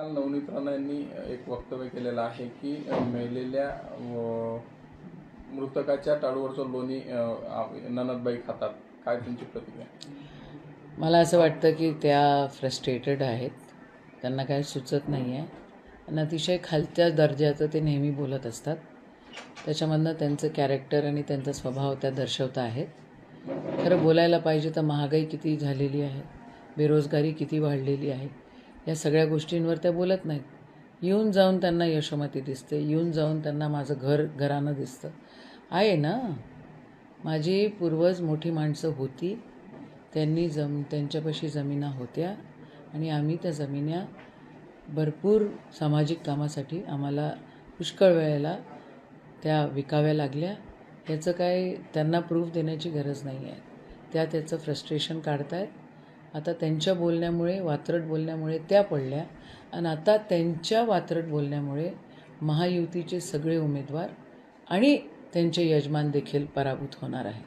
काल नवनीत राणा यांनी एक वक्तव्य केलेलं आहे की मेलेल्या मृतकाच्या टाळूवरचं लोणी ननदबाई खातात. काय त्यांची प्रतिक्रिया? मला असं वाटतं की त्या फ्रस्ट्रेटेड आहेत. त्यांना काही सुचत नाही आहे आणि अतिशय खालच्या दर्जाचं ते नेहमी बोलत असतात. त्याच्यामधनं त्यांचं कॅरेक्टर आणि त्यांचा स्वभाव त्या दर्शवता आहेत. खरं बोलायला पाहिजे तर महागाई किती झालेली आहे. बेरोजगारी किती वाढलेली आहे. या सगळ्या गोष्टींवर त्या बोलत नाहीत. येऊन जाऊन त्यांना यशोमती दिसते येऊन जाऊन त्यांना माझं घर घरानं दिसतं. आहे ना? माझी पूर्वज मोठी माणसं होती. त्यांनी जम त्यांच्यापाशी जमिना होत्या आणि आम्ही त्या जमिन्या भरपूर सामाजिक कामासाठी आम्हाला पुष्कळ वेळेला त्या विकाव्या लागल्या. याचं काय त्यांना प्रूफ देण्याची गरज नाही आहे त्या त्याचं फ्रस्ट्रेशन काढतायत. आता त्यांच्या बोलण्यामुळे वात्रट बोलण्यामुळे त्या पडल्या. आणि आता त्यांच्या वात्रट बोलण्यामुळे महायुतीचे सगळे उमेदवार आणि त्यांचे यजमान देखील पराभूत होणार आहे